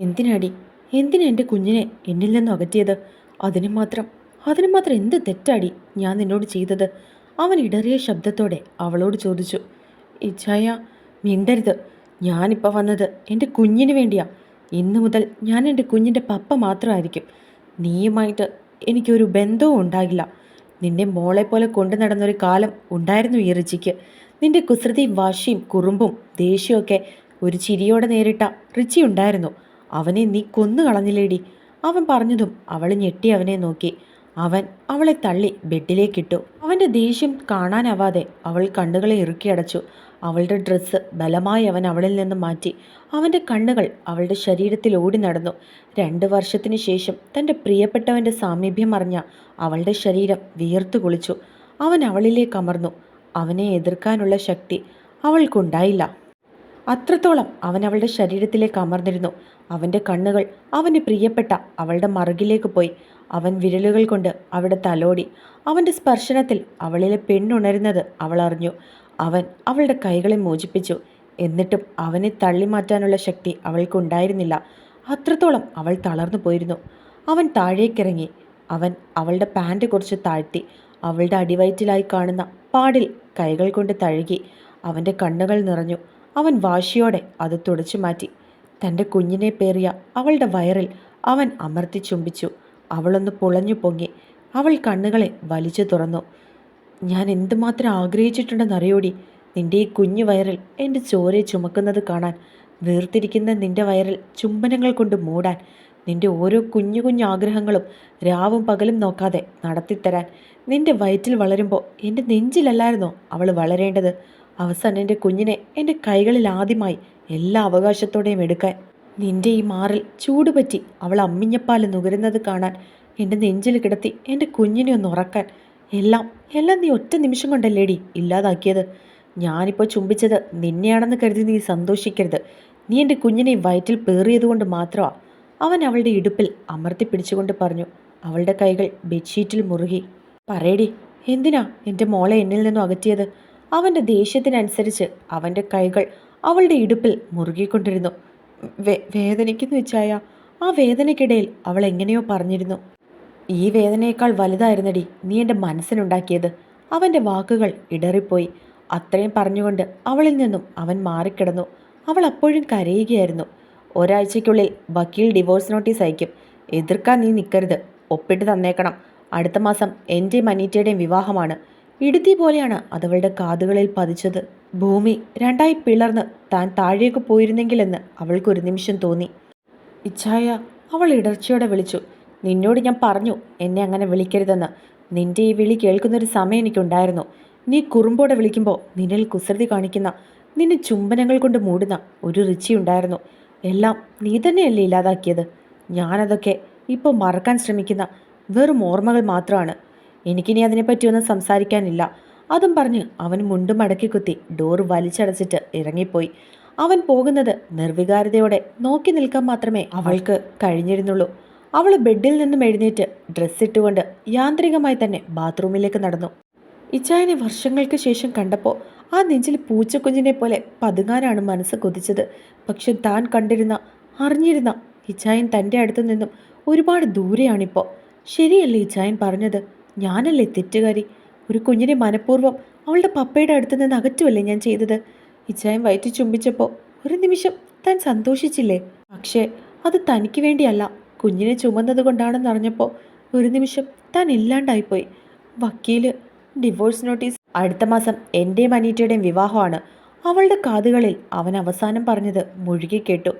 എന്തിനാടി? എന്തിനാ എന്റെ കുഞ്ഞിനെ എന്നിൽ നിന്ന് അകറ്റിയത്? അതിന് മാത്രം അതിന് മാത്രം എന്ത് തെറ്റാടി ഞാൻ നിന്നോട് ചെയ്തത്? അവൻ ഇടറിയ ശബ്ദത്തോടെ അവളോട് ചോദിച്ചു. ഇച്ഛായ മിണ്ടരുത്. ഞാനിപ്പോൾ വന്നത് എന്റെ കുഞ്ഞിന് വേണ്ടിയാ. ഇന്നു മുതൽ ഞാൻ എന്റെ കുഞ്ഞിന്റെ പപ്പ മാത്രമായിരിക്കും. നീയുമായിട്ട് എനിക്കൊരു ബന്ധവും ഉണ്ടാകില്ല. നിന്നെ മോളെ പോലെ കൊണ്ടു നടന്നൊരു കാലം ഉണ്ടായിരുന്നു ഈ റിച്ചിക്ക്. നിന്റെ കുസൃതിയും വാശിയും കുറുമ്പും ദേഷ്യമൊക്കെ ഒരു ചിരിയോടെ നേരിട്ട റിച്ചി ഉണ്ടായിരുന്നു. അവനെ നീ കൊന്നു കളഞ്ഞില്ലേടി. അവൻ പറഞ്ഞതും അവൾ ഞെട്ടി അവനെ നോക്കി. അവൻ അവളെ തള്ളി ബെഡിലേക്കിട്ടു. അവന്റെ ദേഷ്യം കാണാനാവാതെ അവൾ കണ്ണുകളെ ഇറുക്കിയടച്ചു അവളുടെ ഡ്രസ്സ് ബലമായി അവൻ അവളിൽ നിന്ന് മാറ്റി. അവന്റെ കണ്ണുകൾ അവളുടെ ശരീരത്തിൽ ഓടി നടന്നു. രണ്ട് വർഷത്തിനു ശേഷം തന്റെ പ്രിയപ്പെട്ടവന്റെ സാമീപ്യം അറിഞ്ഞ അവളുടെ ശരീരം വിയർത്തു കുളിച്ചു. അവൻ അവളിലേക്ക് അമർന്നു. അവനെ എതിർക്കാനുള്ള ശക്തി അവൾക്കുണ്ടായില്ല. അത്രത്തോളം അവൻ അവളുടെ ശരീരത്തിലേക്ക് അമർന്നിരുന്നു. അവന്റെ കണ്ണുകൾ അവന് പ്രിയപ്പെട്ട അവളുടെ മറുകിലേക്ക് പോയി. അവൻ വിരലുകൾ കൊണ്ട് അവിടെ തലോടി. അവന്റെ സ്പർശനത്തിൽ അവളിലെ പെണ്ണുണരുന്നത് അവൾ അറിഞ്ഞു. അവൻ അവളുടെ കൈകളെ മോചിപ്പിച്ചു. എന്നിട്ടും അവനെ തള്ളി മാറ്റാനുള്ള ശക്തി അവൾക്കുണ്ടായിരുന്നില്ല. അത്രത്തോളം അവൾ തളർന്നു പോയിരുന്നു. അവൻ താഴേക്കിറങ്ങി. അവൻ അവളുടെ പാന്റ് കുറച്ച് താഴ്ത്തി. അവളുടെ അടിവയറ്റിലായി കാണുന്ന പാടിൽ കൈകൾ കൊണ്ട് തഴുകി. അവന്റെ കണ്ണുകൾ നിറഞ്ഞു. അവൻ വാശിയോടെ അത് തുടച്ചു മാറ്റി. തന്റെ കുഞ്ഞിനെ പേറിയ അവളുടെ വയറിൽ അവൻ അമർത്തി ചുംബിച്ചു. അവളൊന്ന് പുളഞ്ഞു പൊങ്ങി. അവൾ കണ്ണുകളെ വലിച്ചു തുറന്നു. ഞാൻ എന്തുമാത്രം ആഗ്രഹിച്ചിട്ടുണ്ടെന്നറിയോടി. നിന്റെ ഈ കുഞ്ഞു വയറിൽ എന്റെ ചോരയെ ചുമക്കുന്നത് കാണാൻ വീർത്തിരിക്കുന്ന നിന്റെ വയറിൽ ചുംബനങ്ങൾ കൊണ്ട് മൂടാൻ നിന്റെ ഓരോ കുഞ്ഞു കുഞ്ഞു ആഗ്രഹങ്ങളും രാവും പകലും നോക്കാതെ നടത്തിത്തരാൻ നിന്റെ വയറ്റിൽ വളരുമ്പോൾ എന്റെ നെഞ്ചിലല്ലായിരുന്നോ അവൾ വളരേണ്ടത്? അവസാനം എന്റെ കുഞ്ഞിനെ എന്റെ കൈകളിൽ ആദ്യമായി എല്ലാ അവകാശത്തോടെയും എടുക്കാൻ. നിന്റെ ഈ മാറിൽ ചൂടുപറ്റി അവൾ അമ്മിഞ്ഞപ്പാൽ നുകരുന്നത് കാണാൻ എന്റെ നെഞ്ചിൽ കിടത്തി എന്റെ കുഞ്ഞിനെ ഒന്ന് ഉറക്കാൻ. എല്ലാം എല്ലാം നീ ഒറ്റ നിമിഷം കൊണ്ടല്ലേടി ഇല്ലാതാക്കിയത്. ഞാനിപ്പോൾ ചുംബിച്ചത് നിന്നെയാണെന്ന് കരുതി നീ സന്തോഷിക്കരുത്. നീ എന്റെ കുഞ്ഞിനെ വയറ്റിൽ പേറിയതുകൊണ്ട് മാത്രമാ. അവൻ അവളുടെ ഇടുപ്പിൽ അമർത്തി പിടിച്ചുകൊണ്ട് പറഞ്ഞു. അവളുടെ കൈകൾ ബെഡ്ഷീറ്റിൽ മുറുകി. പറയടി എന്തിനാ എന്റെ മോളെ എന്നിൽ നിന്നും അകറ്റിയത്? അവന്റെ ദേഷ്യത്തിനനുസരിച്ച് അവന്റെ കൈകൾ അവളുടെ ഇടുപ്പിൽ മുറുകിക്കൊണ്ടിരുന്നു. വേ വേദനിക്കുന്നു വെച്ചായ ആ വേദനയ്ക്കിടയിൽ അവൾ എങ്ങനെയോ പറഞ്ഞിരുന്നു. ഈ വേദനയേക്കാൾ വലുതായിരുന്നടി നീ എന്റെ മനസ്സിനുണ്ടാക്കിയത്. അവന്റെ വാക്കുകൾ ഇടറിപ്പോയി. അത്രയും പറഞ്ഞുകൊണ്ട് അവളിൽ നിന്നും അവൻ മാറിക്കിടന്നു. അവൾ അപ്പോഴും കരയുകയായിരുന്നു. ഒരാഴ്ചയ്ക്കുള്ളിൽ വക്കീൽ ഡിവോഴ്സ് നോട്ടീസ് അയക്കും. എതിർക്കാൻ നീ നിൽക്കരുത് ഒപ്പിട്ട് തന്നേക്കണം. അടുത്ത മാസം എന്റെയും അനീറ്റയുടെയും വിവാഹമാണ്. ഇടുത്തി പോലെയാണ് അതവളുടെ കാതുകളിൽ പതിച്ചത്. ഭൂമി രണ്ടായി പിളർന്ന് താൻ താഴേക്ക് പോയിരുന്നെങ്കിലെന്ന് അവൾക്കൊരു നിമിഷം തോന്നി. ഇച്ഛായ അവൾ ഇടർച്ചയോടെ വിളിച്ചു. നിന്നോട് ഞാൻ പറഞ്ഞു എന്നെ അങ്ങനെ വിളിക്കരുതെന്ന്. നിന്റെ ഈ വിളി കേൾക്കുന്നൊരു സമയം എനിക്കുണ്ടായിരുന്നു. നീ കുറുമ്പോടെ വിളിക്കുമ്പോൾ നിന്നിൽ കുസൃതി കാണിക്കുന്ന നിന്നെ ചുംബനങ്ങൾ കൊണ്ട് മൂടുന്ന ഒരു രുചി ഉണ്ടായിരുന്നു. എല്ലാം നീ തന്നെയല്ലേ ഇല്ലാതാക്കിയത്? ഞാനതൊക്കെ ഇപ്പോൾ മറക്കാൻ ശ്രമിക്കുന്ന വെറും ഓർമ്മകൾ മാത്രമാണ്. എനിക്കിനി അതിനെപ്പറ്റിയൊന്നും സംസാരിക്കാനില്ല. അതും പറഞ്ഞ് അവൻ മുണ്ടും മടക്കി കുത്തി ഡോർ വലിച്ചടച്ചിട്ട് ഇറങ്ങിപ്പോയി. അവൻ പോകുന്നത് നിർവികാരതയോടെ നോക്കി നിൽക്കാൻ മാത്രമേ അവൾക്ക് കഴിഞ്ഞിരുന്നുള്ളൂ. അവൾ ബെഡിൽ നിന്നും എഴുന്നേറ്റ് ഡ്രസ്സ് ഇട്ടുകൊണ്ട് യാന്ത്രികമായി തന്നെ ബാത്റൂമിലേക്ക് നടന്നു. ഇച്ചായനെ വർഷങ്ങൾക്ക് ശേഷം കണ്ടപ്പോൾ ആ നെഞ്ചിൽ പൂച്ചക്കുഞ്ഞിനെ പോലെ പതുങ്ങാനാണ് മനസ്സ് കൊതിച്ചത്. പക്ഷെ താൻ കണ്ടിരുന്ന അറിഞ്ഞിരുന്ന ഇച്ചായൻ തന്റെ അടുത്തു നിന്നും ഒരുപാട് ദൂരെയാണിപ്പോൾ. ശരിയല്ലേ ഇച്ചായൻ പറഞ്ഞത്? ഞാനല്ലേ തെറ്റുകാരി? ഒരു കുഞ്ഞിനെ മനഃപൂർവം അവളുടെ പപ്പയുടെ അടുത്ത് നിന്ന് അകറ്റുമല്ലേ ഞാൻ ചെയ്തത്? ഇച്ചായം വയറ്റി ചുംബിച്ചപ്പോൾ ഒരു നിമിഷം താൻ സന്തോഷിച്ചില്ലേ? പക്ഷേ അത് തനിക്ക് വേണ്ടിയല്ല. കുഞ്ഞിനെ ചുമന്നത് കൊണ്ടാണെന്നറിഞ്ഞപ്പോൾ ഒരു നിമിഷം താൻ ഇല്ലാണ്ടായിപ്പോയി. വക്കീൽ ഡിവോഴ്സ് നോട്ടീസ് അടുത്ത മാസം എന്റെയും അനീറ്റയുടെയും വിവാഹമാണ്. അവളുടെ കാതുകളിൽ അവൻ അവസാനം പറഞ്ഞത് മുഴുകി കേട്ടു.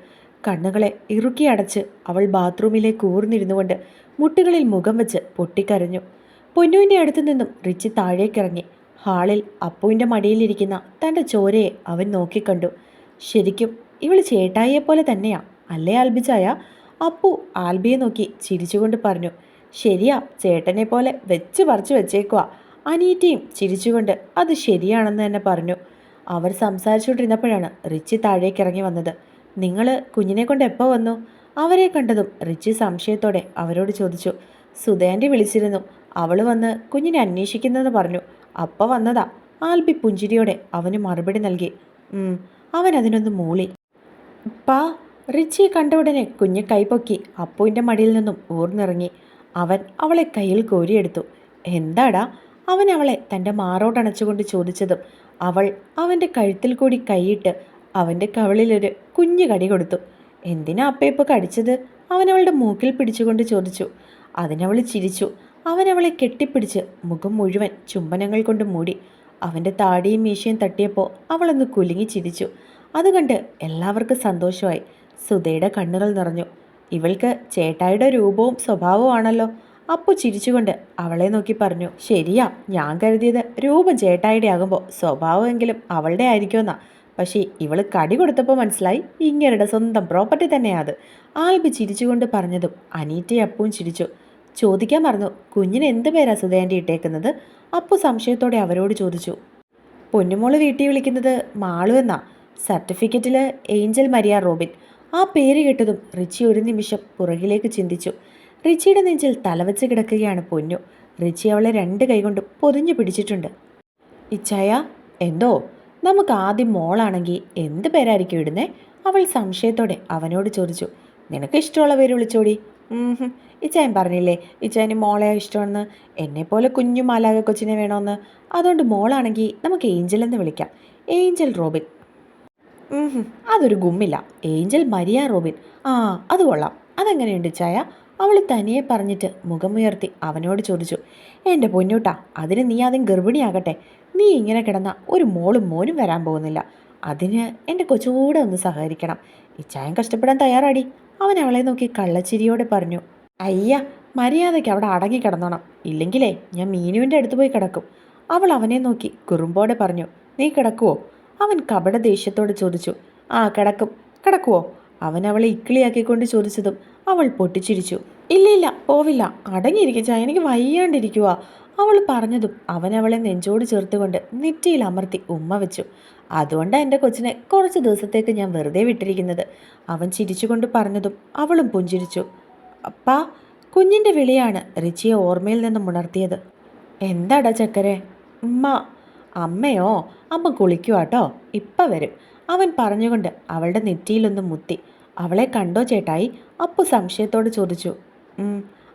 കണ്ണുകളെ ഇറുക്കി അടച്ച് അവൾ ബാത്റൂമിലേക്ക് ഊർന്നിരുന്നുകൊണ്ട് മുട്ടുകളിൽ മുഖം വെച്ച് പൊട്ടിക്കരഞ്ഞു. പൊന്നുവിന്റെ അടുത്തു നിന്നും റിച്ചി താഴേക്കിറങ്ങി. ഹാളിൽ അപ്പുവിന്റെ മടിയിലിരിക്കുന്ന തന്റെ ചോരയെ അവൻ നോക്കിക്കണ്ടു. ശരിക്കും ഇവൾ ചേട്ടായിയെ പോലെ തന്നെയാ അല്ലേ ആൽബിച്ചായ? അപ്പു ആൽബിയെ നോക്കി ചിരിച്ചുകൊണ്ട് പറഞ്ഞു ശരിയാ ചേട്ടനെ പോലെ വെച്ച് പറിച്ചു വെച്ചേക്കുവാ. അനീറ്റയും ചിരിച്ചുകൊണ്ട് അത് ശരിയാണെന്ന് തന്നെ പറഞ്ഞു. അവർ സംസാരിച്ചുകൊണ്ടിരുന്നപ്പോഴാണ് റിച്ചി താഴേക്ക് ഇറങ്ങി വന്നത്. നിങ്ങൾ കുഞ്ഞിനെ കൊണ്ട് എപ്പോൾ വന്നു? അവരെ കണ്ടതും റിച്ചി സംശയത്തോടെ അവരോട് ചോദിച്ചു. സുധേന്റെ വിളിച്ചിരുന്നു. അവൾ വന്ന് കുഞ്ഞിനെ അന്വേഷിക്കുന്നെന്ന് പറഞ്ഞു. അപ്പ വന്നതാ. ആൽബി പുഞ്ചിരിയോടെ അവന് മറുപടി നൽകി. അവൻ അതിനൊന്ന് മൂളി. പാ റിച്ചിയെ കണ്ട ഉടനെ കുഞ്ഞ് കൈപൊക്കി അപ്പുവിന്റെ മടിയിൽ നിന്നും ഊർന്നിറങ്ങി. അവൻ അവളെ കയ്യിൽ കോരിയെടുത്തു. എന്താടാ? അവൻ അവളെ തന്റെ മാറോടണച്ചുകൊണ്ട് ചോദിച്ചതും അവൾ അവന്റെ കഴുത്തിൽ കൂടി കൈയിട്ട് അവന്റെ കവളിലൊരു കുഞ്ഞു കടി കൊടുത്തു. എന്തിനാ അപ്പ ഇപ്പോൾ കടിച്ചത്? അവൻ അവളുടെ മൂക്കിൽ പിടിച്ചുകൊണ്ട് ചോദിച്ചു. അതിനവൾ ചിരിച്ചു. അവൻ അവളെ കെട്ടിപ്പിടിച്ച് മുഖം മുഴുവൻ ചുംബനങ്ങൾ കൊണ്ട് മൂടി. അവന്റെ താടിയും മീശയും തട്ടിയപ്പോൾ അവളൊന്ന് കുലുങ്ങി ചിരിച്ചു. അതുകണ്ട് എല്ലാവർക്കും സന്തോഷമായി. സുധയുടെ കണ്ണുകൾ നിറഞ്ഞു. ഇവൾക്ക് ചേട്ടായുടെ രൂപവും സ്വഭാവമാണല്ലോ അപ്പു ചിരിച്ചുകൊണ്ട് അവളെ നോക്കി പറഞ്ഞു ശരിയാ ഞാൻ കരുതിയത് രൂപം ചേട്ടായുടെ ആകുമ്പോൾ സ്വഭാവമെങ്കിലും അവളുടെ ആയിരിക്കുമെന്നാ. പക്ഷേ ഇവൾ കടി കൊടുത്തപ്പോൾ മനസ്സിലായി ഇങ്ങരുടെ സ്വന്തം പ്രോപ്പർട്ടി തന്നെയാത് ആൽബി ചിരിച്ചുകൊണ്ട് പറഞ്ഞതും അനീറ്റയും അപ്പുവും ചിരിച്ചു. ചോദിക്കാൻ മറന്നു. കുഞ്ഞിന് എന്ത് പേരാ സുധേന്റെ ഇട്ടേക്കുന്നത്? അപ്പു സംശയത്തോടെ അവരോട് ചോദിച്ചു. പൊന്നുമോൾ വീട്ടിൽ വിളിക്കുന്നത് മാളു എന്നാ. സർട്ടിഫിക്കറ്റിൽ ഏഞ്ചൽ മരിയ റോബിൻ. ആ പേര് കേട്ടതും റിച്ചി ഒരു നിമിഷം പുറകിലേക്ക് ചിന്തിച്ചു. റിച്ചിയുടെ നെഞ്ചിൽ തലവെച്ച് കിടക്കുകയാണ് പൊന്നു. റിച്ചി അവളെ രണ്ട് കൈകൊണ്ട് പൊതിഞ്ഞു പിടിച്ചിട്ടുണ്ട്. ഇച്ചായ എന്തോ? നമുക്ക് ആദ്യം മോളാണെങ്കിൽ എന്ത് പേരായിരിക്കും ഇടുന്നേ? അവൾ സംശയത്തോടെ അവനോട് ചോദിച്ചു. നിനക്ക് ഇഷ്ടമുള്ള പേര് വിളിച്ചോടി. ഇച്ചായൻ പറഞ്ഞില്ലേ ഇച്ചായന് മോളെ ഇഷ്ടമെന്ന് എന്നെപ്പോലെ കുഞ്ഞു മാലാക കൊച്ചിനെ വേണമെന്ന് അതുകൊണ്ട് മോളാണെങ്കിൽ നമുക്ക് ഏഞ്ചൽ എന്ന് വിളിക്കാം. Angel Robin. അതൊരു ഗുമ്മില്ല. ഏഞ്ചൽ മരിയ റോബിൻ. ആ അത് കൊള്ളാം. അതെങ്ങനെയുണ്ട് ചായ അവൾ തനിയെ പറഞ്ഞിട്ട് മുഖമുയർത്തി അവനോട് ചോദിച്ചു. എന്റെ പൊന്നൂട്ടാ അതിന് നീ ആദ്യം ഗർഭിണിയാകട്ടെ. നീ ഇങ്ങനെ കിടന്ന ഒരു മോളും മോനും വരാൻ പോകുന്നില്ല. അതിന് എന്റെ കൊച്ചുകൂടെ ഒന്ന് സഹകരിക്കണം. ഇച്ചായം കഷ്ടപ്പെടാൻ തയ്യാറാടി. അവൻ അവളെ നോക്കി കള്ളച്ചിരിയോടെ പറഞ്ഞു. അയ്യ മര്യാദയ്ക്ക് അവിടെ അടങ്ങി കിടന്നോണം. ഇല്ലെങ്കിലേ ഞാൻ മീനുവിന്റെ അടുത്ത് പോയി കിടക്കും. അവൾ അവനെ നോക്കി കുറുമ്പോടെ പറഞ്ഞു നീ കിടക്കുവോ? അവൻ കപട ദേഷ്യത്തോട് ചോദിച്ചു ആ കിടക്കും. കിടക്കുവോ? അവൻ അവളെ ഇക്കിളിയാക്കിക്കൊണ്ട് ചോദിച്ചതും അവൾ പൊട്ടിച്ചിരിച്ചു. ഇല്ല ഇല്ല പോവില്ല. അടങ്ങിയിരിക്കുക എനിക്ക് വയ്യാണ്ടിരിക്കുക അവൾ പറഞ്ഞതും അവൻ അവളെ നെഞ്ചോട് ചേർത്തുകൊണ്ട് നെറ്റിയിൽ അമർത്തി ഉമ്മ വെച്ചു. അതുകൊണ്ടാണ് എന്റെ കൊച്ചിനെ കുറച്ച് ദിവസത്തേക്ക് ഞാൻ വെറുതെ വിട്ടിരിക്കുന്നത്. അവൻ ചിരിച്ചുകൊണ്ട് പറഞ്ഞതും അവളും പുഞ്ചിരിച്ചു. അപ്പാ കുഞ്ഞിന്റെ വിളിയാണ് റിച്ചിയെ ഓർമ്മയിൽ നിന്നും ഉണർത്തിയത്. എന്താടാ ചക്കരെ? ഉമ്മ അമ്മയോ? അമ്മ കുളിക്കുവാട്ടോ ഇപ്പം വരും. അവൻ പറഞ്ഞുകൊണ്ട് അവളുടെ നെറ്റിയിലൊന്ന് മുത്തി. അവളെ കണ്ടോ ചേട്ടായി? അപ്പു സംശയത്തോട് ചോദിച്ചു.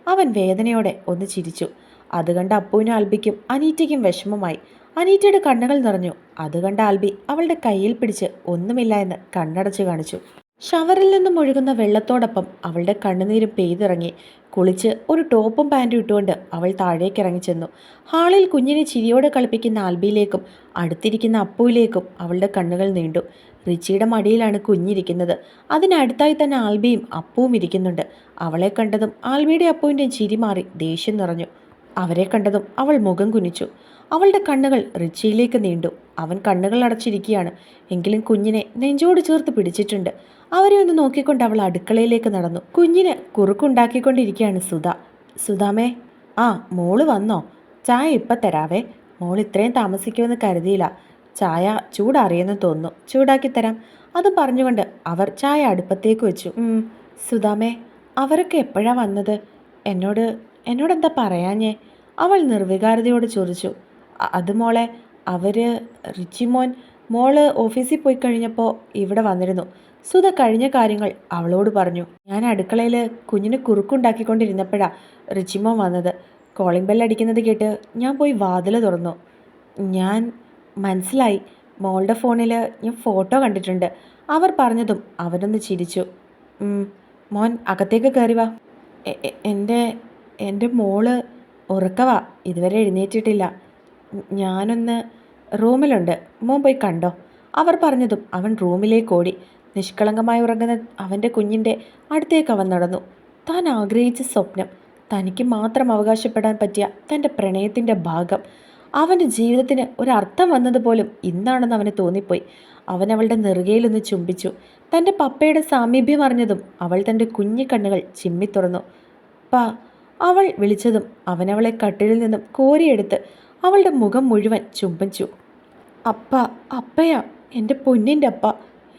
അവൻ വേദനയോടെ ഒന്ന് ചിരിച്ചു. അത് കണ്ട് അപ്പുവിനും ആൽബിക്കും അനീറ്റയ്ക്കും വിഷമമായി. അനീറ്റയുടെ കണ്ണുകൾ നിറഞ്ഞു. അത് കണ്ട ആൽബി അവളുടെ കയ്യിൽ പിടിച്ച് ഒന്നുമില്ല എന്ന് കണ്ണടച്ച് കാണിച്ചു. ഷവറിൽ നിന്നും ഒഴുകുന്ന വെള്ളത്തോടൊപ്പം അവളുടെ കണ്ണുനീരും പെയ്തിറങ്ങി. കുളിച്ച് ഒരു ടോപ്പും പാന്റും ഇട്ടുകൊണ്ട് അവൾ താഴേക്ക് ഇറങ്ങിച്ചെന്നു. ഹാളിൽ കുഞ്ഞിനെ ചിരിയോടെ കളിപ്പിക്കുന്ന ആൽബിയിലേക്കും അടുത്തിരിക്കുന്ന അപ്പുവിലേക്കും അവളുടെ കണ്ണുകൾ നീണ്ടു. റിച്ചിയുടെ മടിയിലാണ് കുഞ്ഞിരിക്കുന്നത്. അതിനടുത്തായി തന്നെ ആൽബിയും അപ്പുവും ഇരിക്കുന്നുണ്ട്. അവളെ കണ്ടതും ആൽബിയുടെ അപ്പുവിന്റെ ചിരി മാറി ദേഷ്യം നിറഞ്ഞു. അവരെ കണ്ടതും അവൾ മുഖം കുനിച്ചു. അവളുടെ കണ്ണുകൾ റിച്ചിയിലേക്ക് നീണ്ടു. അവൻ കണ്ണുകൾ അടച്ചിരിക്കുകയാണ്. എങ്കിലും കുഞ്ഞിനെ നെഞ്ചോട് ചേർത്ത് പിടിച്ചിട്ടുണ്ട്. അവരെ ഒന്ന് നോക്കിക്കൊണ്ട് അവൾ അടുക്കളയിലേക്ക് നടന്നു. കുഞ്ഞിന് കുറുക്കുണ്ടാക്കിക്കൊണ്ടിരിക്കുകയാണ് സുധ. സുധാമേ ആ മോൾ വന്നോ? ചായ ഇപ്പം തരാവേ. മോൾ ഇത്രയും താമസിക്കുമെന്ന് കരുതിയില്ല. ചായ ചൂടാറിയെന്ന് തോന്നുന്നു. ചൂടാക്കി തരാം. അത് പറഞ്ഞുകൊണ്ട് അവർ ചായ അടുപ്പത്തേക്ക് വെച്ചു. "ഉം, സുധാമേ അവരൊക്കെ എപ്പോഴാണ് വന്നത്? എന്നോട് എന്നോട് എന്താ പറയാഞ്ഞേ? അവൾ നിർവികാരതയോട് ചോദിച്ചു. "അ- അത് മോളെ അവർ റിച്ചിമോൻ മോൾ ഓഫീസിൽ പോയി കഴിഞ്ഞപ്പോൾ ഇവിടെ വന്നിരുന്നു. സുധ കഴിഞ്ഞ കാര്യങ്ങൾ അവളോട് പറഞ്ഞു. ഞാൻ അടുക്കളയിൽ കുഞ്ഞിന് കുറുക്കുണ്ടാക്കിക്കൊണ്ടിരുന്നപ്പോഴാണ് റിച്ചിമോൻ വന്നത്. കോളിംഗ് ബെല്ലടിക്കുന്നത് കേട്ട് ഞാൻ പോയി വാതിൽ തുറന്നു. ഞാൻ മനസ്സിലായി. മോളുടെ ഫോണിൽ ഞാൻ ഫോട്ടോ കണ്ടിട്ടുണ്ട്. അവർ പറഞ്ഞതും അവനൊന്ന് ചിരിച്ചു. മോൻ അകത്തേക്ക് കയറി വാ. എന്റെ എന്റെ മോൾ ഉറക്കവാ. ഇതുവരെ എഴുന്നേറ്റിട്ടില്ല. ഞാനൊന്ന് റൂമിലുണ്ട്. മോൻ പോയി കണ്ടോ? അവർ പറഞ്ഞതും അവൻ റൂമിലേക്ക് ഓടി. നിഷ്കളങ്കമായി ഉറങ്ങുന്ന അവന്റെ കുഞ്ഞിന്റെ അടുത്തേക്ക് അവൻ നടന്നു. താൻ ആഗ്രഹിച്ച സ്വപ്നം തനിക്ക് മാത്രം അവകാശപ്പെടാൻ പറ്റിയ തന്റെ പ്രണയത്തിന്റെ ഭാഗം അവന്റെ ജീവിതത്തിന് ഒരർത്ഥം വന്നതുപോലും ഇന്നാണെന്ന് അവന് തോന്നിപ്പോയി. അവൻ അവളുടെ നെറുകയിലൊന്ന് ചുംബിച്ചു. തന്റെ പപ്പയുടെ സാമീപ്യം അറിഞ്ഞതും അവൾ തന്റെ കുഞ്ഞു കണ്ണുകൾ ചിമ്മി തുറന്നു പാ അവൾ വിളിച്ചതും അവനവളെ കട്ടിലിൽ നിന്നും കോരിയെടുത്ത് അവളുടെ മുഖം മുഴുവൻ ചുംബിച്ചു. അപ്പ അപ്പയാ എന്റെ പൊന്നിന്റെ അപ്പ.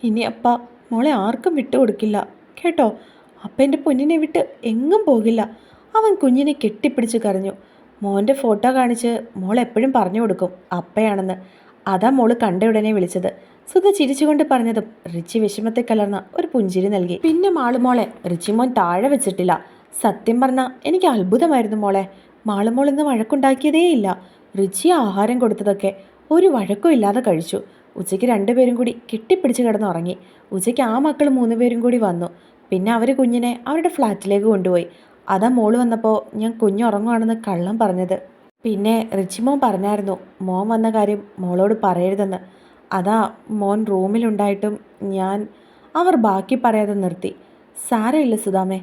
ഇനി അപ്പ മോളെ ആർക്കും വിട്ടുകൊടുക്കില്ല. കേട്ടോ അപ്പ എന്റെ പൊന്നിനെ വിട്ട് എങ്ങും പോകില്ല. അവൻ കുഞ്ഞിനെ കെട്ടിപ്പിടിച്ച് കരഞ്ഞു. മോന്റെ ഫോട്ടോ കാണിച്ച് മോൾ എപ്പോഴും പറഞ്ഞു കൊടുക്കും അപ്പയാണെന്ന്. അതാ മോൾ കണ്ട ഉടനെ വിളിച്ചത്. സുധ ചിരിച്ചുകൊണ്ട് പറഞ്ഞതും റിച്ചി വിഷമത്തെ കലർന്ന ഒരു പുഞ്ചിരി നൽകി. പിന്നെ മാളുമോളെ റിച്ചിമോൻ താഴെ വെച്ചിട്ടില്ല. സത്യം പറഞ്ഞാൽ എനിക്ക് അത്ഭുതമായിരുന്നു മോളെ. മാളുമോൾ ഇന്ന് വഴക്കുണ്ടാക്കിയതേയില്ല റിച്ചി ആഹാരം കൊടുത്തതൊക്കെ ഒരു വഴക്കും ഇല്ലാതെ കഴിച്ചു. ഉച്ചയ്ക്ക് രണ്ടുപേരും കൂടി കെട്ടിപ്പിടിച്ച് കിടന്നുറങ്ങി. ഉച്ചയ്ക്ക് ആ മക്കൾ മൂന്നുപേരും കൂടി വന്നു. പിന്നെ അവർ കുഞ്ഞിനെ അവരുടെ ഫ്ലാറ്റിലേക്ക് കൊണ്ടുപോയി. അതാ മോൾ വന്നപ്പോൾ ഞാൻ കുഞ്ഞുറങ്ങുവാണെന്ന് കള്ളം പറഞ്ഞത്. പിന്നെ റിച്ചിമോൻ പറഞ്ഞായിരുന്നു മോൻ വന്ന കാര്യം മോളോട് പറയരുതെന്ന്. അതാ മോൻ റൂമിലുണ്ടായിട്ടും ഞാൻ അവർ ബാക്കി പറയാതെ നിർത്തി. സാരമില്ല സുധാമേ.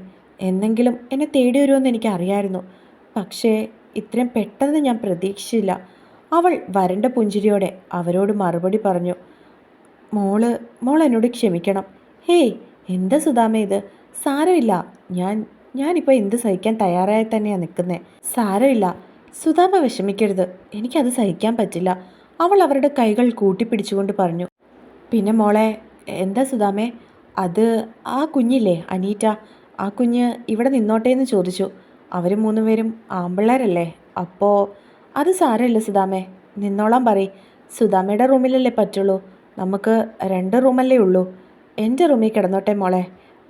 എന്തെങ്കിലും എന്നെ തേടി വരുമെന്ന് എനിക്കറിയായിരുന്നു. പക്ഷേ ഇത്രയും പെട്ടെന്ന് ഞാൻ പ്രതീക്ഷിച്ചില്ല. അവൾ വരണ്ട പുഞ്ചിരിയോടെ അവരോട് മറുപടി പറഞ്ഞു മോൾ മോൾ എന്നോട് ക്ഷമിക്കണം. ഹേയ് എന്താ സുധാമ ഇത്? സാരമില്ല. ഞാൻ ഞാനിപ്പോൾ എന്ത് സഹിക്കാൻ തയ്യാറായി തന്നെയാണ് നിൽക്കുന്നത് സാരമില്ല. സുധാമ വിഷമിക്കരുത്. എനിക്കത് സഹിക്കാൻ പറ്റില്ല. അവൾ അവരുടെ കൈകൾ കൂട്ടിപ്പിടിച്ചുകൊണ്ട് പറഞ്ഞു പിന്നെ മോളെ എന്താ സുധാമേ? അത് ആ കുഞ്ഞില്ലേ അനീറ്റ? ആ കുഞ്ഞ് ഇവിടെ നിന്നോട്ടെ എന്ന് ചോദിച്ചു. അവർ മൂന്നുപേരും ആമ്പിള്ളേരല്ലേ? അപ്പോൾ അത് സാരമില്ല സുദാമേ നിന്നോളാൻ പറയ്. സുധാമയുടെ റൂമിലല്ലേ പറ്റുള്ളൂ? നമുക്ക് രണ്ട് റൂമല്ലേ ഉള്ളൂ. എന്റെ റൂമിൽ കിടന്നോട്ടെ മോളെ.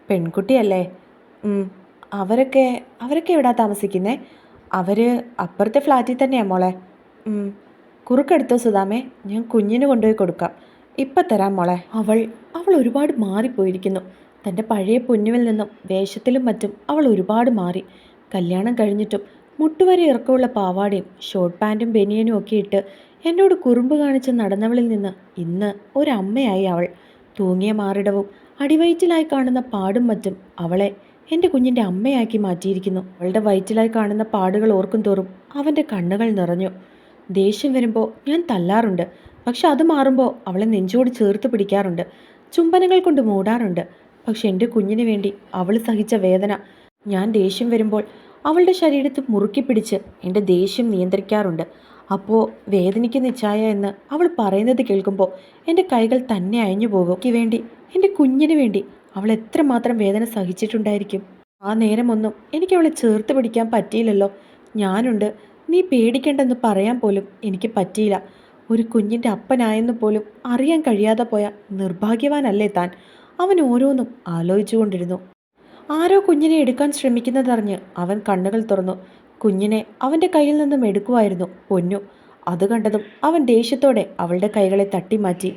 പെൺകുട്ടിയല്ലേ. അവരൊക്കെ അവരൊക്കെ എവിടാ താമസിക്കുന്നേ? അവർ അപ്പുറത്തെ ഫ്ലാറ്റിൽ തന്നെയാണ് മോളെ. കുറുക്കെടുത്തോ സുധാമേ? ഞാൻ കുഞ്ഞിന് കൊണ്ടുപോയി കൊടുക്കാം. ഇപ്പം തരാം മോളെ. അവൾ അവൾ ഒരുപാട് മാറിപ്പോയിരിക്കുന്നു. തന്റെ പഴയ പൊന്നുവിൽ നിന്നും വേഷത്തിലും മറ്റും അവൾ ഒരുപാട് മാറി. കല്യാണം കഴിഞ്ഞിട്ടും മുട്ടുവരെ ഇറക്കമുള്ള പാവാടയും ഷോർട്ട് പാന്റും ബനിയനും ഒക്കെ ഇട്ട് എന്നോട് കുറുമ്പ് കാണിച്ച് നടന്നവളിൽ നിന്ന് ഇന്ന് ഒരമ്മയായി അവൾ. തൂങ്ങിയ മാറിടവും അടിവയറ്റിലായി കാണുന്ന പാടും മറ്റും അവളെ എന്റെ കുഞ്ഞിന്റെ അമ്മയാക്കി മാറ്റിയിരിക്കുന്നു. അവളുടെ വയറ്റിലായി കാണുന്ന പാടുകൾ ഓർക്കും തോറും അവന്റെ കണ്ണുകൾ നിറഞ്ഞു. ദേഷ്യം വരുമ്പോൾ ഞാൻ തല്ലാറുണ്ട്. പക്ഷെ അത് മാറുമ്പോൾ അവളെ നെഞ്ചോട് ചേർത്ത് പിടിക്കാറുണ്ട്. ചുംബനങ്ങൾ കൊണ്ട് മൂടാറുണ്ട്. പക്ഷെ എന്റെ കുഞ്ഞിന് വേണ്ടി അവൾ സഹിച്ച വേദന. ഞാൻ ദേഷ്യം വരുമ്പോൾ അവളുടെ ശരീരത്ത് മുറുക്കി പിടിച്ച് എന്റെ ദേഷ്യം നിയന്ത്രിക്കാറുണ്ട്. അപ്പോൾ വേദനിക്കുന്ന ഇച്ഛായ എന്ന് അവൾ പറയുന്നത് കേൾക്കുമ്പോൾ എന്റെ കൈകൾ തന്നെ അയഞ്ഞു പോകും. എനിക്ക് വേണ്ടി എന്റെ കുഞ്ഞിന് വേണ്ടി അവൾ എത്രമാത്രം വേദന സഹിച്ചിട്ടുണ്ടായിരിക്കും? ആ നേരമൊന്നും എനിക്ക് അവളെ ചേർത്ത് പിടിക്കാൻ പറ്റിയില്ലല്ലോ. ഞാനുണ്ട്. നീ പേടിക്കേണ്ടെന്ന് പറയാൻ പോലും എനിക്ക് പറ്റിയില്ല. ഒരു കുഞ്ഞിന്റെ അപ്പനായെന്ന് പോലും അറിയാൻ കഴിയാതെ പോയ നിർഭാഗ്യവാനല്ലേ താൻ? അവൻ ഓരോന്നും ആലോചിച്ചുകൊണ്ടിരുന്നു ആരോ കുഞ്ഞിനെ എടുക്കാൻ ശ്രമിക്കുന്നതറിഞ്ഞ് അവൻ കണ്ണുകൾ തുറന്നു. കുഞ്ഞിനെ അവന്റെ കയ്യിൽ നിന്നും എടുക്കുമായിരുന്നു പൊന്നു. അത് കണ്ടതും അവൻ ദേഷ്യത്തോടെ അവളുടെ കൈകളെ തട്ടിമാറ്റി.